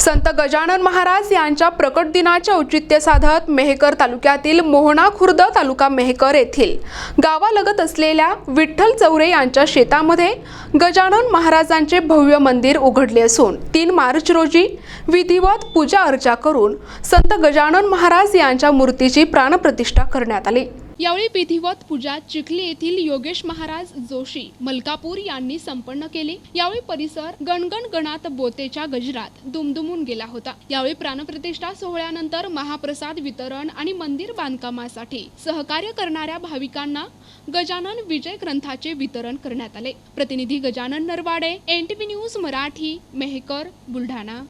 संत गजानन महाराज यांच्या प्रकट दिनाचे औचित्य साधत मेहकर तालुक्यातील मोहणा खुर्द तालुका मेहकर येथील गावालगत असलेल्या विठ्ठल चौरे यांच्या शेतामध्ये गजानन महाराजांचे भव्य मंदिर उघडले असून तीन मार्च रोजी विधिवत पूजा अर्चा करून संत गजानन महाराज यांच्या मूर्तीची प्राणप्रतिष्ठा करण्यात आली. यावेळी विधिवत पूजा चिखली येथील योगेश महाराज जोशी मलकापूर यांनी संपन्न केली. यावेळी परिसर गणगण गणात बोतेच्या गजरात दुमदुमून गेला होता. यावेळी प्राणप्रतिष्ठा सोहळ्यानंतर महाप्रसाद वितरण आणि मंदिर बांधकामासाठी सहकार्य करणाऱ्या भाविकांना गजानन विजय ग्रंथाचे वितरण करण्यात आले. प्रतिनिधी गजानन नरवाडे एनटीव्ही न्यूज मराठी मेहकर बुलढाणा.